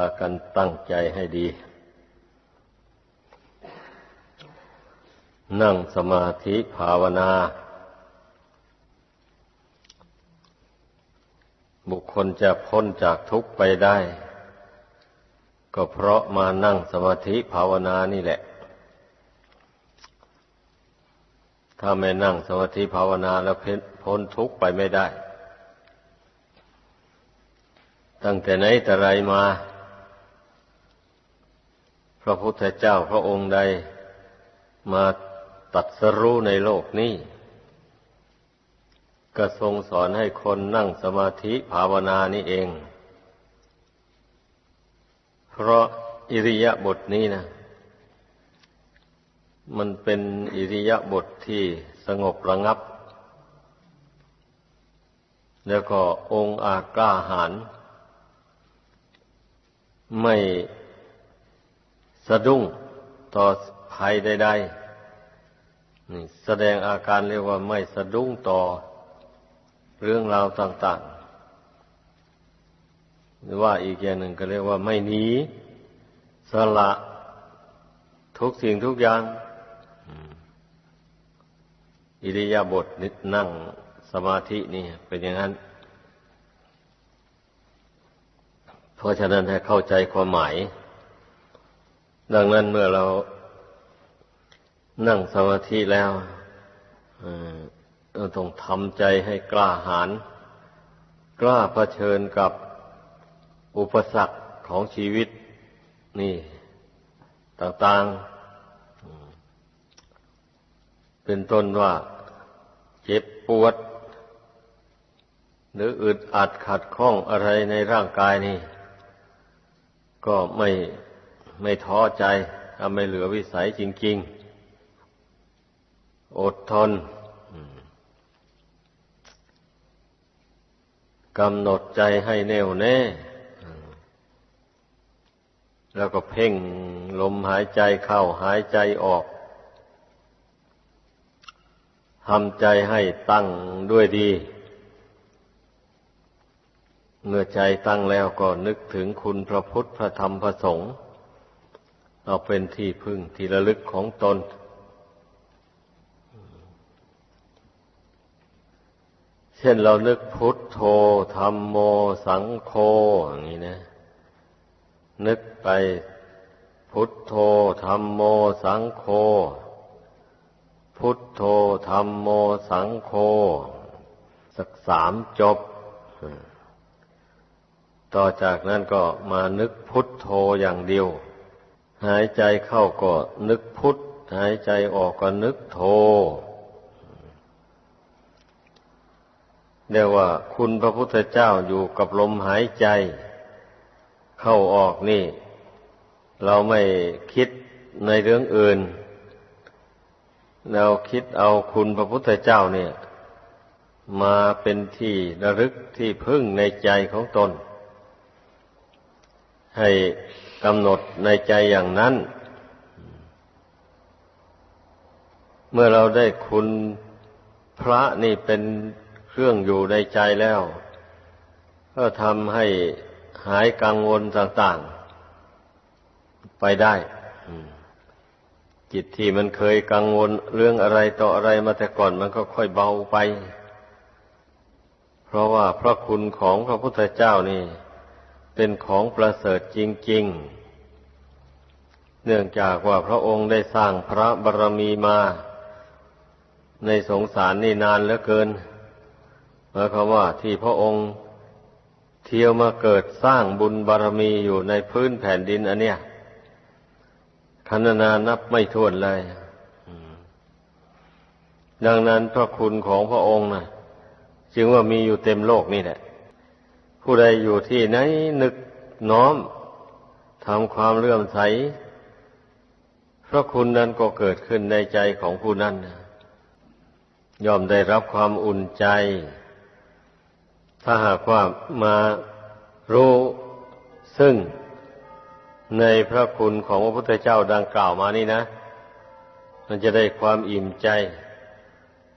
ากันตั้งใจให้ดี นั่งสมาธิภาวนา บุคคลจะพ้นจากทุกข์ไปได้ ก็เพราะมานั่งสมาธิภาวนานี่แหละ ถ้าไม่นั่งสมาธิภาวนาแล้วพ้นทุกข์ไปไม่ได้ตั้งแต่ไหนแต่ไรมา พระพุทธเจ้าพระองค์ใดมาตัดสรู้ในโลกนี้ก็ทรงสอนให้คนนั่งสมาธิภาวนานี่เอง เพราะอิริยาบถนี้นะ มันเป็นอิริยาบถทที่สงบระงับ แล้วก็องค์อากล้าหาญไม่ สะดุ้งต่อภัยใดๆนี่แสดงอาการเรียกว่าไม่สะดุ้งต่อเรื่องราวต่าง ๆ หรือว่าอีกอย่างหนึ่งก็เรียกว่าไม่หนีสละทุกสิ่งทุกอย่าง อิริยาบถนิดนั่งสมาธินี่เป็นอย่างนั้น เพราะฉะนั้นให้เข้าใจความหมาย ดังนั้นเมื่อเรานั่งสมาธิแล้วเราต้องทำใจให้กล้าหาญกล้าเผชิญกับอุปสรรคของชีวิต นี่ต่างๆ เป็นต้นว่าเจ็บปวด หรืออึดอัดขัดข้องอะไรในร่างกายนี่ ก็ไม่ ไม่ท้อใจถ้าไม่เหลือวิสัยจริง ๆ อดทนกำหนดใจให้แน่วแน่ แล้วก็เพ่งลมหายใจเข้าหายใจออกทำใจให้ตั้งด้วยดี เมื่อใจตั้งแล้วก็นึกถึงคุณพระพุทธพระธรรมพระสงฆ์ เอาเป็นที่พึ่งที่ระลึกของตน เช่นเรานึกพุทโธธรรมโมสังโฆอย่างนี้นะ นึกไปพุทโธธรรมโมสังโฆพุทโธธรรมโมสังโฆสักสามจบ ต่อจากนั้นก็มานึกพุทโธอย่างเดียว หายใจเข้าก็นึกพุทธหายใจออกก็นึกโธเรียกว่าคุณพระพุทธเจ้าอยู่กับลมหายใจ เข้าออกนี่ เราไม่คิดในเรื่องอื่น เราคิดเอาคุณพระพุทธเจ้าเนี่ย มาเป็นที่ระลึกที่พึ่งในใจของตน ให้ กำหนดในใจอย่างนั้น เมื่อเราได้คุณพระนี่เป็นเครื่องอยู่ในใจแล้ว ก็ทำให้หายกังวลต่างๆ ไปได้ จิตที่มันเคยกังวลเรื่องอะไรต่ออะไรมาแต่ก่อนมันก็ค่อยเบาไป เพราะว่าพระคุณของพระพุทธเจ้านี่ เป็นของประเสริฐจริง ๆ เนื่องจากว่าพระองค์ได้สร้างพระบารมีมา ในสงสารนี่นานเหลือเกินหมายความว่าที่พระองค์เที่ยวมาเกิดสร้างบุญบารมีอยู่ในพื้นแผ่นดินอันเนี้ยคันนานับไม่ถ้วนเลยดังนั้นพระคุณของพระองค์นะจึงว่ามีอยู่เต็มโลกนี่แหละ ผู้ใดอยู่ที่ไหนนึกน้อมทำความเลื่อมใสพระคุณนั้นก็เกิดขึ้นในใจของผู้นั้นยอมได้รับความอุ่นใจ ถ้าหากว่ามารู้ซึ่งในพระคุณของพระพุทธเจ้าดังกล่าวมานี่นะ มันจะได้ความอิ่มใจ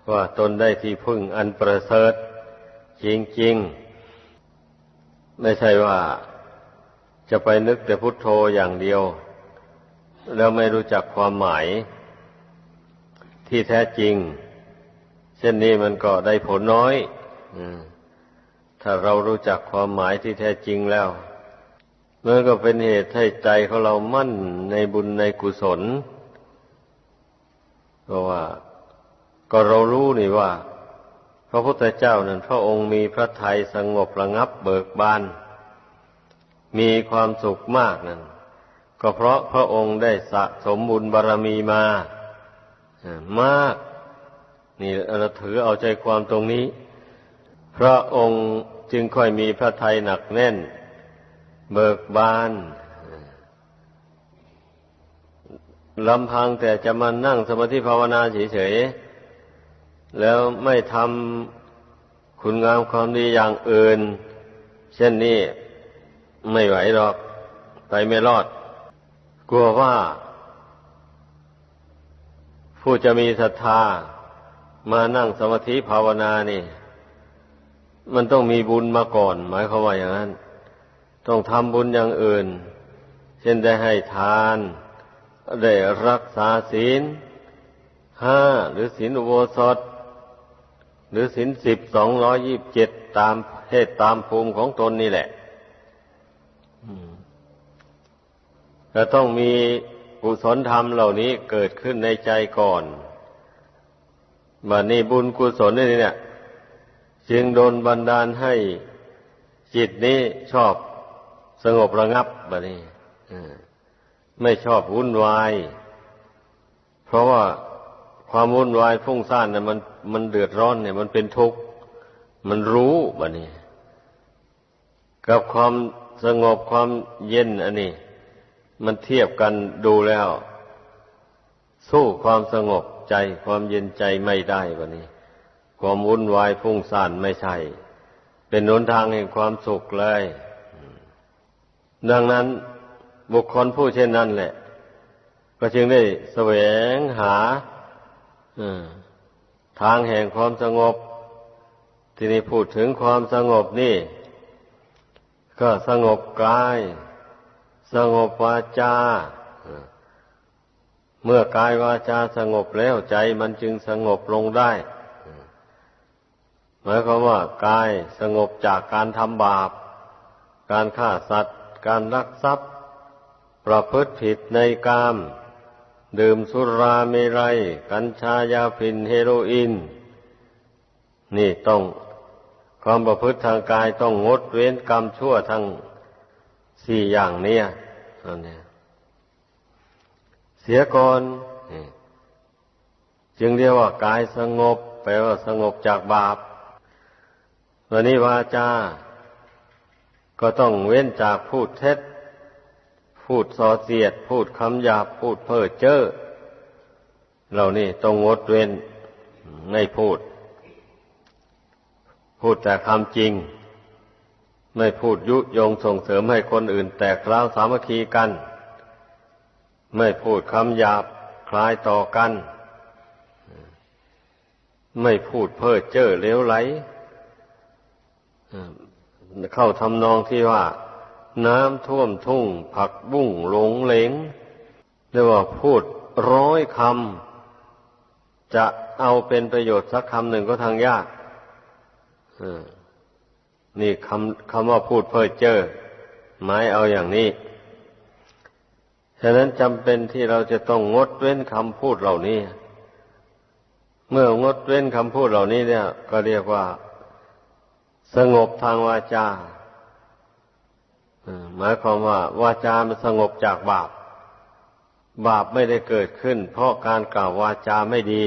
ว่าตนได้ที่พึ่งอันประเสริฐจริงๆ ไม่ใช่ว่าจะไปนึกแต่พุทโธอย่างเดียว แล้วไม่รู้จักความหมาย ที่แท้จริง เช่นนี้มันก็ได้ผลน้อยถ้าเรารู้จักความหมายที่แท้จริงแล้วมันก็เป็นเหตุให้ใจของเรามั่นในบุญในกุศลเพราะว่า ก็เรารู้นี่ว่า พระพุทธเจ้านั้นพระองค์มีพระทัยสงบระงับเบิกบาน มีความสุขมากนั่นก็เพราะพระองค์ได้สะสมบุญบารรมีมามาก นี่เราถือเอาใจความตรงนี้ พระองค์จึงค่อยมีพระทัยหนักแน่น เบิกบานลำพังแต่จะมานั่งสมาธิภาวนาเฉยๆ แล้วไม่ทำคุณงามความดีอย่างอื่น เช่นนี้ไม่ไหวหรอก ไปไม่รอด กลัวว่า ผู้จะมีศรัทธามานั่งสมาธิภาวนานี่ มันต้องมีบุญมาก่อน หมายความว่าอย่างนั้น ต้องทำบุญอย่างอื่น เช่นได้ให้ทาน ได้รักษาศีลห้าหรือศีลอุโบสถ หรือศีลสิบสองร้อยยิบเจ็ดตามเพศตามภูมิของตนนี่แหละจะต้องมีกุศลธรรมเหล่านี้เกิดขึ้นในใจก่อนบัดนี้บุญกุศลนี่เนี่ย จึงโดนบันดาลให้จิตนี้ชอบสงบระงับแบบนี้ไม่ชอบวุ่นวาย เพราะว่า ความวุ่นวายฟุ้งซ่านเนี่ยมันมันเดือดร้อนเนี่ย มันเป็นทุกข์มันรู้บบนี้กับความสงบความเย็นอันนี้ มันเทียบกันดูแล้ว สู้ความสงบใจความเย็นใจไม่ได้แบบนี้ ความวุ่นวายฟุ้งซ่านไม่ใช่ เป็นหนทางแห่งความสุขเลย ดังนั้นบุคคลผู้เช่นนั้นแหละ ก็จึงได้แสวงหา ทางแห่งความสงบ ที่นี่พูดถึงความสงบนี่ ก็สงบกาย สงบวาจา เมื่อกายวาจาสงบแล้วใจมันจึงสงบลงได้หมายความว่ากายสงบจากการทำบาป การฆ่าสัตว์ การลักทรัพย์ ประพฤติผิดในกาม ดื่มสุราเมรัย กัญชายาพินเฮโรอีนนี่ต้องความประพฤติทางกายต้องงดเว้นกรรมชั่วทั้งสี่อย่างเนี้ยอันนี้เสียก่อนจึงเรียกว่ากายสงบแปลว่าสงบจากบาปวันนี้วาจาก็ต้องเว้นจากพูดเท็จ พูดส่อเสียด พูดคำหยาบพูดเพ้อเจ้อเหล่านี้ต้องงดเว้นไม่พูด พูดแต่คำจริง ไม่พูดยุยงส่งเสริมให้คนอื่น แตกร้าวสามัคคีกัน ไม่พูดคำหยาบคล้ายต่อกัน ไม่พูดเพ้อเจ้อเลวไหลเข้าทำนองที่ว่า น้ำท่วมทุ่ง ผักบุ้งหลงเหลงเรียกว่าพูดร้อยคำจะเอาเป็นประโยชน์สักคำหนึ่งก็ทางยากนี่คำคำว่าพูดเพ้อเจ้อหมายเอาอย่างนี้ ฉะนั้นจำเป็นที่เราจะต้องงดเว้นคำพูดเหล่านี้ เมื่องดเว้นคำพูดเหล่านี้เนี่ย ก็เรียกว่า สงบทางวาจา หมายความว่าวาจามันสงบจากบาป บาปไม่ได้เกิดขึ้น เพราะการกล่าววาจาไม่ดี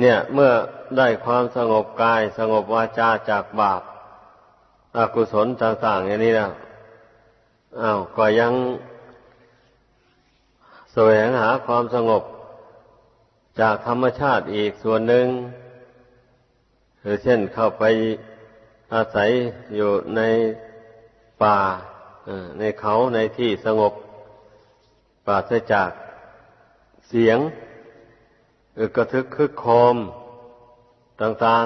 เนี่ยเมื่อได้ความสงบกายสงบวาจาจากบาปอากุศลต่างๆอย่างนี้แล้วอ้าวก็ยังแสวงหาความสงบจากธรรมชาติอีกส่วนหนึ่งคือเช่นเข้าไปอาศัยอยู่ใน ป่าในเขาในที่สงบปราศจากเสียงกระทึกคึกโคมต่าง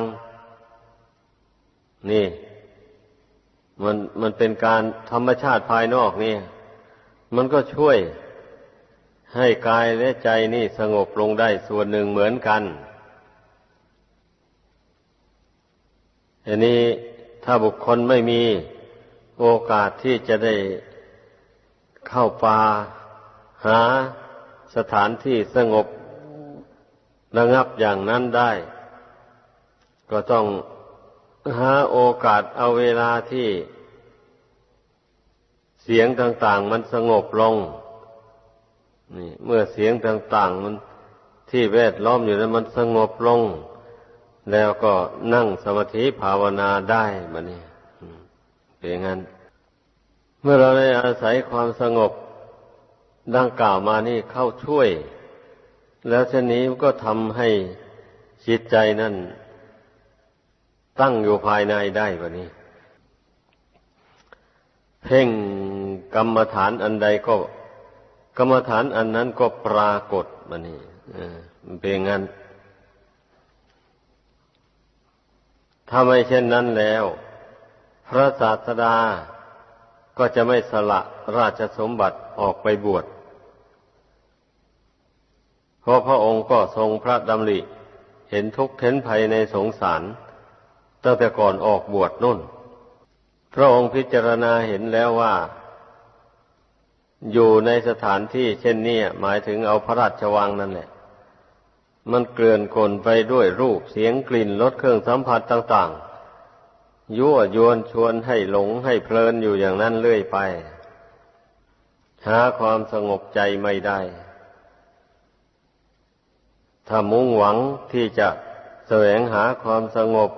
ๆ นี่ มันมันเป็นการธรรมชาติภายนอกนี่ มันก็ช่วยให้กายและใจนี่สงบลงได้ส่วนหนึ่งเหมือนกันอันนี้ถ้าบุคคลไม่มี โอกาสที่จะได้เข้าป่าหาสถานที่สงบระงับอย่างนั้นได้ ก็ต้องหาโอกาสเอาเวลาที่เสียงต่าง ๆ มันสงบลง นี่ เมื่อเสียงต่าง ๆ มันที่แวดล้อมอยู่นั้นมันสงบลง แล้วก็นั่งสมาธิภาวนาได้บัดนี้เป็น อย่างนั้น เมื่อเราได้อาศัยความสงบดังกล่าวมานี่เข้าช่วย แล้วเช่นนี้ก็ทำให้จิตใจนั่น ตั้งอยู่ภายในได้บัดนี้ เพ่งกรรมฐานอันใดก็ กรรมฐานอันนั้นก็ปรากฏบัดนี้มันเป็นงั้น ถ้าไม่เช่นนั้นแล้ว พระศาสดาก็จะไม่สละราชสมบัติออกไปบวช เพราะพระองค์ก็ทรงพระดำริ เห็นทุกข์เห็นภัยในสงสาร ตั้งแต่ก่อนออกบวชนุ่น พระองค์พิจารณาเห็นแล้วว่า อยู่ในสถานที่เช่นนี้หมายถึงเอาพระราชวังนั่นแหละ มันเกลื่อนกลนไปด้วยรูปเสียงกลิ่นรสเครื่องสัมผัสต่าง ๆ ยั่วยวนชวนให้หลงให้เพลินอยู่อย่างนั้นเรื่อยไป หาความสงบใจไม่ได้ ถ้ามุ่งหวังที่จะแสวงหาความสงบ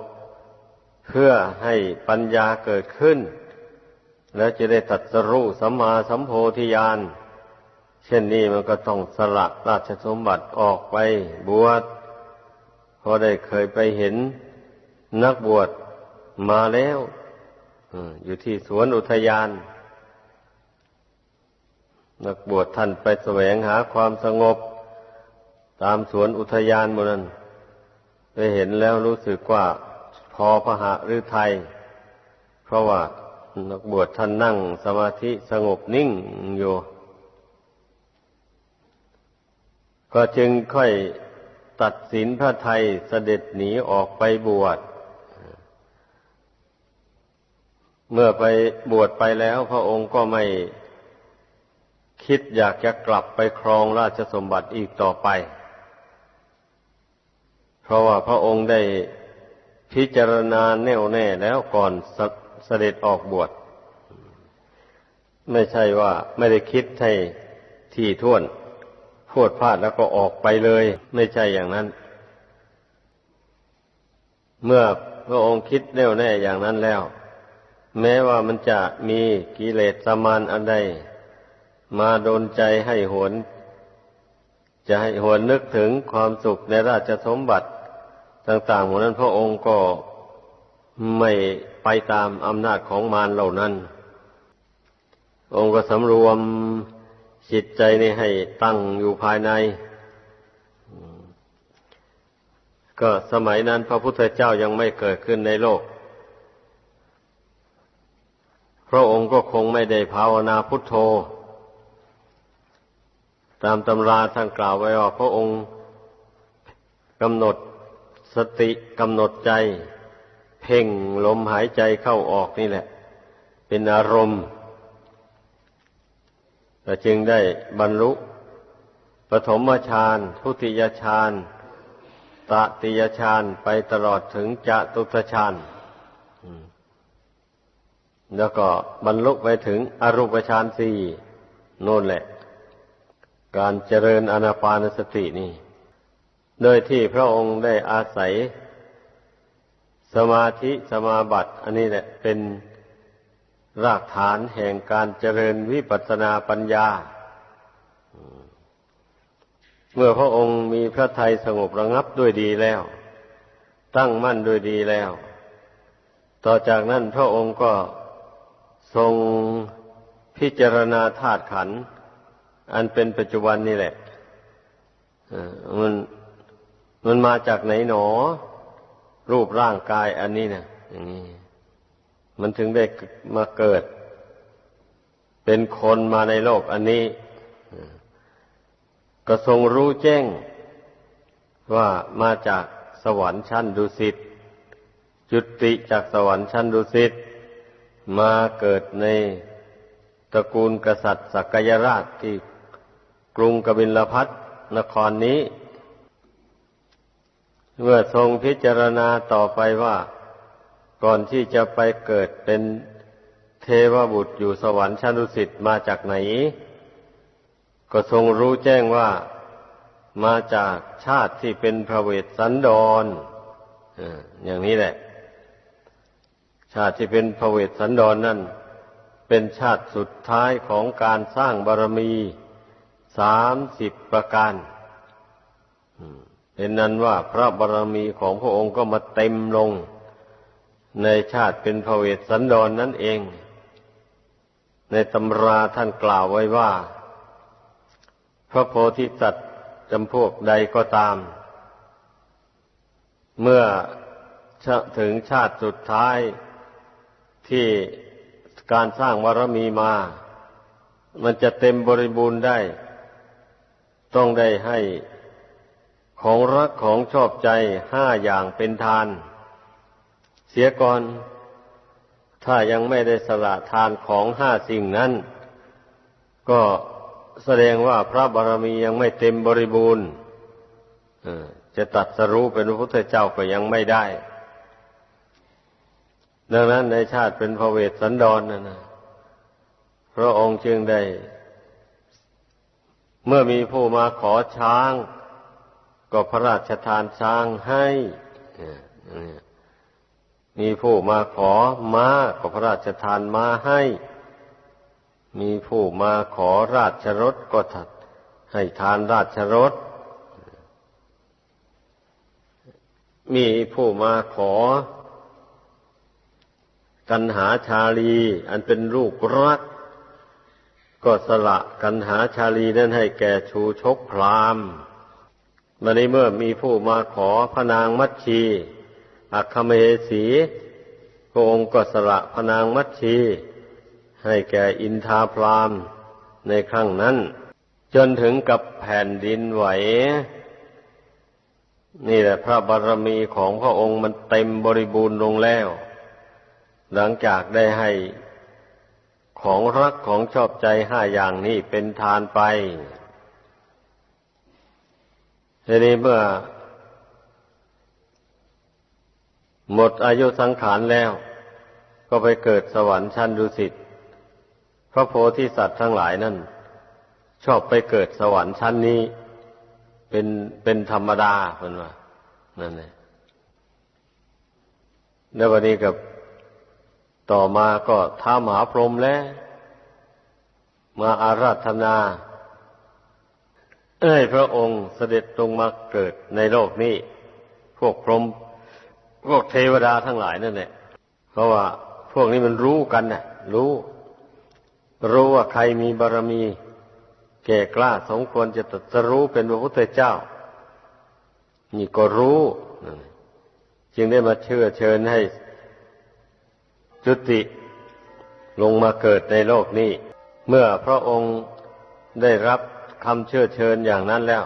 เพื่อให้ปัญญาเกิดขึ้น แล้วจะได้ตัดสรู้สัมมาสัมโพธิญาณเช่นนี้มันก็ต้องสละราชสมบัติออกไปบวชพราะได้เคยไปเห็นนักบวช มาแล้วอยู่ที่สวนอุทยาน นักบวชท่านไปแสวงหาความสงบ ตามสวนอุทยานบนนั้นไปเห็นแล้วรู้สึกว่าพอพระหฤทัยเพราะว่านักบวชท่านนั่งสมาธิสงบนิ่งอยู่ก็จึงค่อยตัดสินพระไทยเสด็จหนีออกไปบวช เมื่อไปบวชไปแล้ว พระองค์ก็ไม่คิดอยากจะกลับไปครองราชสมบัติอีกต่อไป เพราะว่าพระองค์ได้พิจารณาแน่วแน่แล้วก่อนสเสด็จออกบวช ไม่ใช่ว่าไม่ได้คิดให้ที่ท่วนพูดพลาดแล้วก็ออกไปเลย ไม่ใช่อย่างนั้น เมื่อพระองค์คิดแน่วแน่อย่างนั้นแล้ว แม้ว่ามันจะมีกิเลสสมานอันใด มาโดนใจให้หวน จะให้หวนนึกถึงความสุขในราชสมบัติ ต่างๆหมดนั้นพระองค์ก็ไม่ไปตามอำนาจของมารเหล่านั้น องค์ก็สำรวมจิตใจนี่ให้ตั้งอยู่ภายใน ก็สมัยนั้นพระพุทธเจ้ายังไม่เกิดขึ้นในโลก พ ระองค์ก็คงไม่ได้ภาวนาพุทโธ ตามตำราท่านกล่าวไว้ว่าพระองค์กำหนดสติกำหนดใจ เพ่งลมหายใจเข้าออกนี่แหละ เป็นอารมณ์ก็จึงได้บรรลุปฐมฌานทุติยฌานตติยฌานไปตลอดถึงจตุตฌาน แล้วก็บรรลุไปถึงอรูปฌานสี่โน่นแหละ การเจริญอนาปานสตินี่ โดยที่พระองค์ได้อาศัย สมาธิสมาบัติ อันนี้แหละเป็นรากฐานแห่งการเจริญวิปัสสนาปัญญา เมื่อพระองค์มีพระทัยสงบระงับด้วยดีแล้ว ตั้งมั่นด้วยดีแล้ว ต่อจากนั้นพระองค์ก็ ทรงพิจารณาธาตุขันธ์อันเป็นปัจจุบันนี่แหละมันมันมาจากไหนหนอ รูปร่างกายอันนี้นะอย่างนี้มันถึงได้มาเกิด เป็นคนมาในโลกอันนี้ก็ทรงรู้แจ้ง ว่ามาจากสวรรค์ชั้นดุสิตจุติจากสวรรค์ชั้นดุสิต มาเกิดในตระกูลกษัตริย์สักยราชที่กรุงกบิลพัทนครนี้ เมื่อทรงพิจารณาต่อไปว่า ก่อนที่จะไปเกิดเป็นเทวบุตรอยู่สวรรค์ชั้นดุสิตมาจากไหน ก็ทรงรู้แจ้งว่ามาจากชาติที่เป็นพระเวสสันดรอย่างนี้แหละ ชาติที่เป็นพระเวสสันดรนนั่น เป็นชาติสุดท้ายของการสร้างบารมีสามสิบประการเป็นนั้นว่าพระบารมีของพระองค์ก็มาเต็มลง ในชาติเป็นพระเวสสันดรนนั่นเอง ในตำราท่านกล่าวไว้ว่า พระโพธิสัตว์จำพวกใดก็ตาม เมื่อถึงชาติสุดท้าย ที่การสร้างวารมีมา มันจะเต็มบริบูรณ์ได้ ต้องได้ให้ของรักของชอบใจห้าอย่างเป็นทาน เสียก่อน ถ้ายังไม่ได้สละทานของห้าสิ่งนั้น ก็แสดงว่าพระบารมียังไม่เต็มบริบูรณ์จะตัดสรู้เป็นพระพุทธเจ้าก็ยังไม่ได้ ดังนั้นในชาติเป็นพระเวสสันดรนนะพระองค์จึงได้ เมื่อมีผู้มาขอช้าง ก็พระราชทานช้างให้มีผู้มาขอม้าก็พระราชทานม้าให้ มีผู้มาขอราชรถก็ถัดให้ทานราชรถ มีผู้มาขอ กันหาชาลี อันเป็นลูกรัก ก็สละกันหาชาลีนั้นให้แก่ชูชกพรามมาในเมื่อมีผู้มาขอพนางมัชชี อัคคเมสีพระองค์ก็สละพนางมัชชี ให้แก่อินทาพรามในครั้งนั้น จนถึงกับแผ่นดินไหว นี่แหละพระบารมีของพระองค์มันเต็มบริบูรณ์ลงแล้ว หลังจากได้ให้ของรักของชอบใจห้าอย่างนี้เป็นทานไปทีนี้เมื่อ หมดอายุสังขารแล้ว ก็ไปเกิดสวรรค์ชั้นดุสิตพระโพธิสัตว์ทั้งหลายนั่น ชอบไปเกิดสวรรค์ชั้นนี้ เป็นเป็นธรรมดาเพื่นว่านั่นเองแล้ววันนี้กับ ต่อมาก็ท้ามหาพรหมแล้ว มาอาราธนาให้พระองค์เสด็จลงมาเกิดในโลกนี้ พวกพรหมพวกเทวดาทั้งหลายนั่นแหละเพราะว่าพวกนี้มันรู้กันนะ่ะรู้ รู้ว่าใครมีบารรมี แก่กล้าสมควรจะตรัสรู้เป็นพระพุทธเจ้า นี่ก็รู้ จึงได้มาเชื่อเชิญให้ จุติลงมาเกิดในโลกนี้ เมื่อพระองค์ได้รับคำเชื่อเชิญอย่างนั้นแล้ว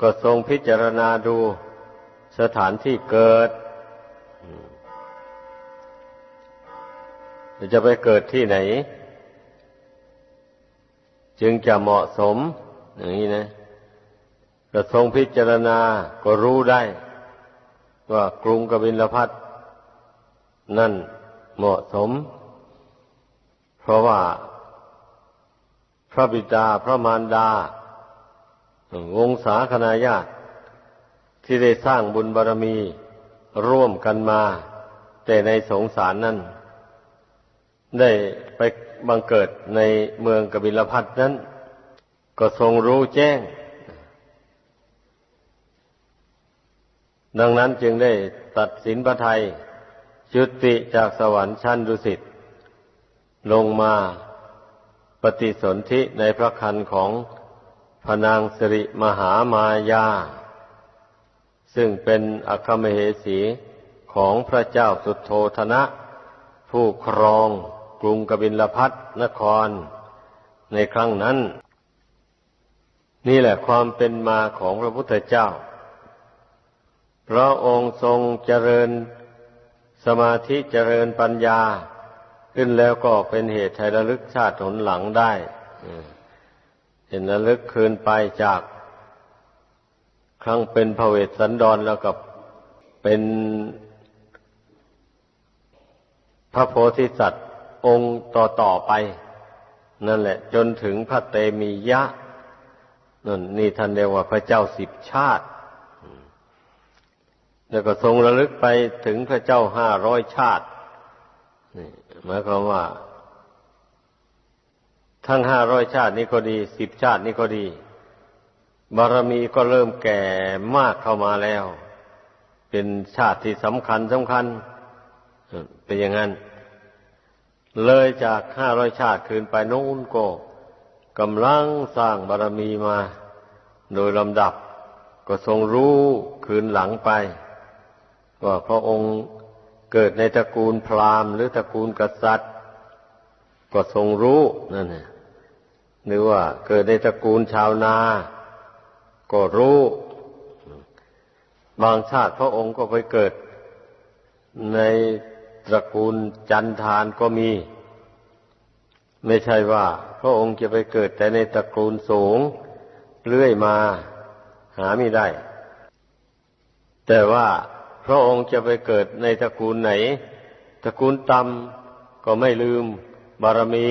ก็ทรงพิจารณาดูสถานที่เกิด จะไปเกิดที่ไหน จึงจะเหมาะสม อย่างนี้นะกระทรงพิจารณาก็รู้ได้ ว่ากรุงกบิลพัทนั่น เหมาะสม เพราะว่าพระบิดาพระมารดา วงศาคณาญาติ ที่ได้สร้างบุญบารรมีร่วมกันมา แต่ในสงสารนั้น ได้ไปบังเกิดในเมืองกบิลพัทนั้น ก็ทรงรู้แจ้ง ดังนั้นจึงได้ตัดสินพระไทย จุติจากสวรรค์ชั้นดุสิตลงมาปฏิสนธิในพระคันของพนางสิริมหามายา ซึ่งเป็นอัคมเหสีของพระเจ้าสุโธธนะ ผู้ครองกรุงกบิลพัทนคร ในครั้งนั้น นี่แหละความเป็นมาของพระพุทธเจ้าพระองค์ทรงเจริญ สมาธิเจริญปัญญาขึ้นแล้วก็เป็นเหตุให้ระลึกชาติหนหลังได้เห็นระลึกคืนไปจาก ครั้งเป็นพระเวสสันดรแล้วกับเป็นพระโพธิสัตว์องค์ต่อต่อไป นั่นแหละ จนถึงพระเตมียะนั่นนี่ท่านเรียกว่าพระเจ้าสิบชาติ แล้วก็ทรงระลึกไปถึงพระเจ้าห้าร้อยชาตินี่หมายความว่า ทั้งห้าร้อยชาตินี้ก็ดีสิบชาตินี้ก็ดี บารมีก็เริ่มแก่มากเข้ามาแล้ว เป็นชาติที่สำคัญสำคัญ เป็นอย่างนั้น เลยจากห้าร้อยชาติคืนไปนู้นก็กำลังสร้างบารมีมา โดยลำดับก็ทรงรู้คืนหลังไป ว่าพระองค์เกิดในตระกูลพราหมณ์หรือตระกูลกษัตริย์ ก็ทรงรู้นั่นแหละหรือว่าเกิดในตระกูลชาวนา ก็รู้ บางชาติพระองค์ก็ไปเกิด ในตระกูลจันทานก็มี ไม่ใช่ว่า พระองค์จะไปเกิดแต่ในตระกูลสูงเลื่อยมาหาไม่ได้ แต่ว่า พระองค์จะไปเกิดในตระกูลไหน ตระกูลต่ำก็ไม่ลืมบารมี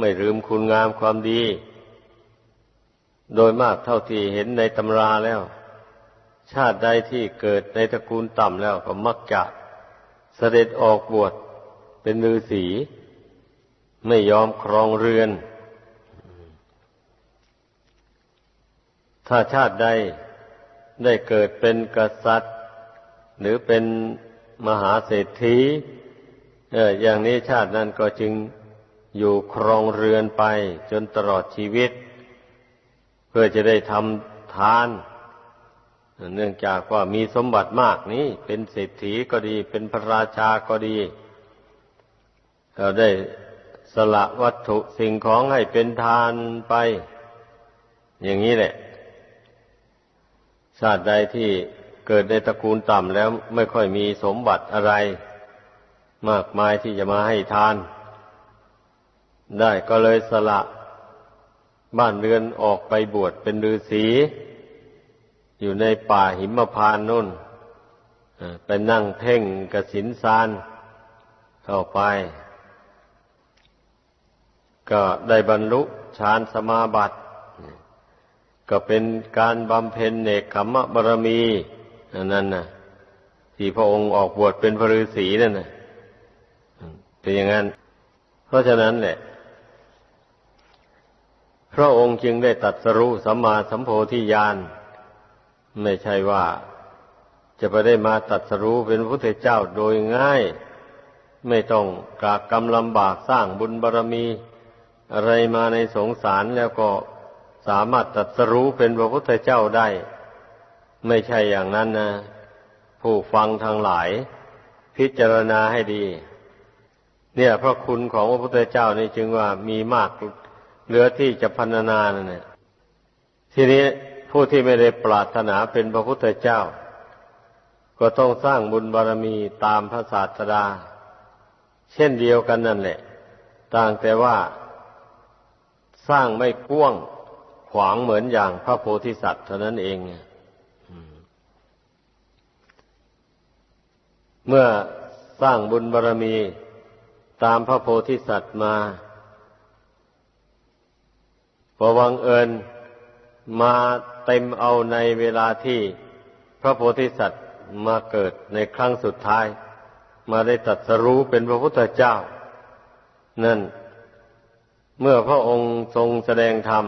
ไม่ลืมคุณงามความดี โดยมากเท่าที่เห็นในตำราแล้ว ชาติใดที่เกิดในตระกูลต่ำแล้วก็มักจะเสด็จออกบวชเป็นฤาษีไม่ยอมครองเรือน ถ้าชาติใดได้เกิดเป็นกษัตริย์ หรือเป็นมหาเศรษฐีอออย่างนี้ชาตินั้นก็จึงอยู่ครองเรือนไปจนตลอดชีวิต เพื่อจะได้ทำทาน เนื่องจากว่ามีสมบัติมากนี้เป็นเศรษฐีก็ดี เป็นพระราชาก็ดีเราได้สละวัตถุสิ่งของให้เป็นทานไป อย่างนี้แหละชาติใดที่ เกิดในตระกูลต่ำแล้วไม่ค่อยมีสมบัติอะไร มากมายที่จะมาให้ทาน ได้ก็เลยสละบ้านเรือนออกไปบวชเป็นฤาษีอยู่ในป่าหิมพานนู่นไปนั่งเพ่งกสินซานเข้าไป ก็ได้บรรลุฌานสมาบัติ ก็เป็นการบำเพ็ญเนกขมะบารมี นั่นนะที่พระองค์ออกบวชเป็นพระฤาษีนั่นนะเป็นอย่างนั้น เพราะฉะนั้นแหละ พระองค์จึงได้ตัดสรู้สัมมาสัมโพธิญาณไม่ใช่ว่าจะไปได้มาตัดสรู้เป็นพระพุทธเจ้าโดยง่าย ไม่ต้องกากกรรมลำบากสร้างบุญบารรมี อะไรมาในสงสารแล้วก็สามารถตัดสรู้เป็นพระพุทธเจ้าได้ ไม่ใช่อย่างนั้นนะ ผู้ฟังทางหลาย พิจารณาให้ดี เนี่ยพระคุณของพระพุทธเจ้านี่จึงว่ามีมากเหลือที่จะพันนาเนี่ย ทีนี้ผู้ที่ไม่ได้ปรารถนาเป็นพระพุทธเจ้า ก็ต้องสร้างบุญบารมีตามพระศาสดา เช่นเดียวกันนั่นแหละ ต่างแต่ว่า สร้างไม่กว้างขวางเหมือนอย่างพระโพธิสัตว์เท่านั้นเองเเมื่อสร้างบุญบารมีตามพระโพธิสัตว์มาพอวังเอิญมาเต็มเอาในเวลาที่พระโพธิสัตว์มาเกิดในครั้งสุดท้าย มาได้ตัดสรู้เป็นพระพุทธเจ้า นั่น เมื่อพระองค์ทรงแสดงธรรม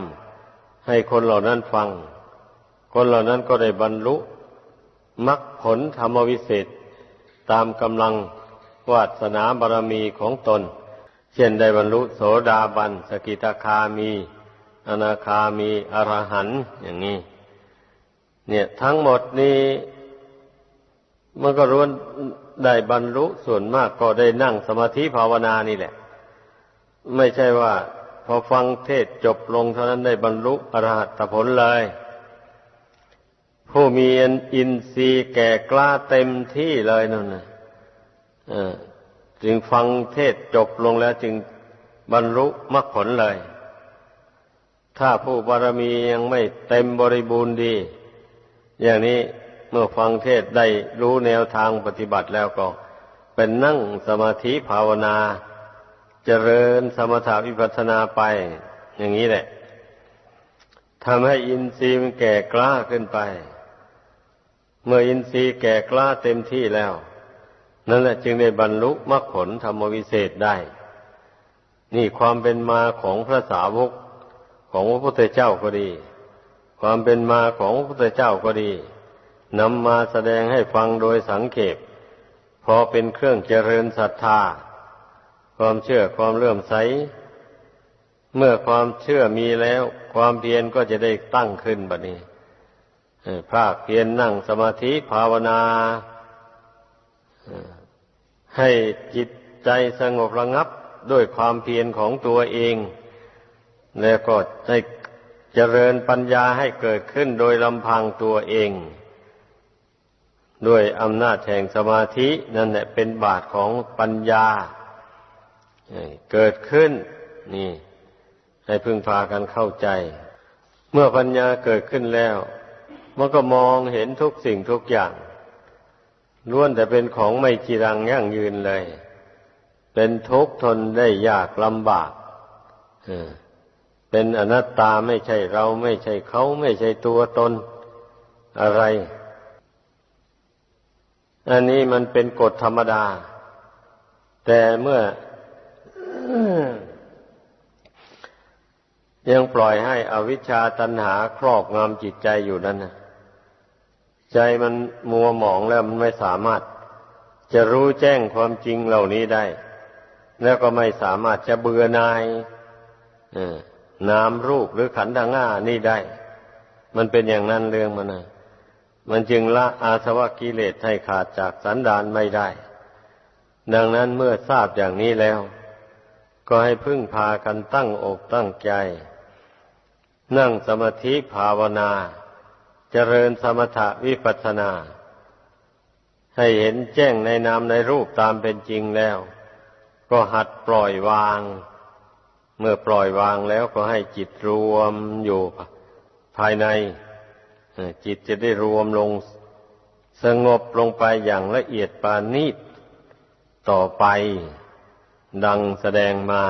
ให้คนเหล่านั้นฟัง คนเหล่านั้นก็ได้บรรลุมรรคผลธรรมวิเศษ ตามกำลังวาสนาบารมีของตน เช่นได้บรรลุโสดาบัน สกิทาคามี อนาคามี อรหันอย่างนี้ เนี่ยทั้งหมดนี้มันก็รู้ได้บรรลุส่วนมากก็ได้นั่งสมาธิภาวนานี่แหละ ไม่ใช่ว่า พอฟังเทศจบลงเท่านั้นได้บรรลุอรหัตผลเลย ผู้มีอินทรีย์แก่กล้าเต็มที่เลยนั่นนะจึงฟังเทศจบลงแล้วจึงบรรลุมรรคผลเลย ถ้าผู้บารมียังไม่เต็มบริบูรณ์ดี อย่างนี้เมื่อฟังเทศได้รู้แนวทางปฏิบัติแล้วก็ เป็นนั่งสมาธิภาวนาเจริญสมถาวิปัสสนาไป อย่างนี้แหละทำให้อินทรีย์มันแก่กล้าขึ้นไป เมื่ออินทรีย์แก่กล้าเต็มที่แล้ว นั่นแหละจึงได้บรรลุมรรคผลธรรมวิเศษได้ นี่ความเป็นมาของพระสาวกของพระพุทธเจ้าก็ดี ความเป็นมาของพระพุทธเจ้าก็ดีนำมาแสดงให้ฟังโดยสังเขปพอเป็นเครื่องเจริญศรัทธา ความเชื่อความเลื่อมใส เมื่อความเชื่อมีแล้ว ความเพียรก็จะได้ตั้งขึ้นบัดนี้ ภาคเพียรนนั่งสมาธิภาวนาให้จิตใจสงบระงับด้วยความเพียรของตัวเอง แล้วก็ให้เจริญปัญญาให้เกิดขึ้นโดยลำพังตัวเอง ด้วยอำนาจแห่งสมาธินั่นแหละเป็นบาทของปัญญา เกิดขึ้น นี่ ให้พึงพากันเข้าใจ เมื่อปัญญาเกิดขึ้นแล้ว มันก็มองเห็นทุกสิ่งทุกอย่างล้วนแต่เป็นของไม่จีรังยั่งยืนเลย เป็นทุกข์ทนได้ยากลำบากเป็นอนัตตาไม่ใช่เราไม่ใช่เขาไม่ใช่ตัวตนอะไร อันนี้มันเป็นกฎธรรมดา แต่เมื่อยังปล่อยให้อวิชชาตันหาครอบงำจิตใจอยู่นั้นนะ ใจมันมัวหมองแล้วมันไม่สามารถ จะรู้แจ้งความจริงเหล่านี้ได้ แล้วก็ไม่สามารถจะเบื่อนายนามรูปหรือขันธ์ทางห้านี่ได้ มันเป็นอย่างนั้นเรื่องมันนะมันจึงละอาสวะกิเลสให้ขาดจากสันดานไม่ได้ ดังนั้นเมื่อทราบอย่างนี้แล้ว ก็ให้พึ่งพากันตั้งอกตั้งใจ นั่งสมาธิภาวนา เจริญสมถะวิปัสสนา ให้เห็นแจ้งในนามในรูปตามเป็นจริงแล้ว ก็หัดปล่อยวาง เมื่อปล่อยวางแล้วก็ให้จิตรวมอยู่ภายในจิตจะได้รวมลงสงบลงไปอย่างละเอียดปานีตต่อไป ดังแสดงมา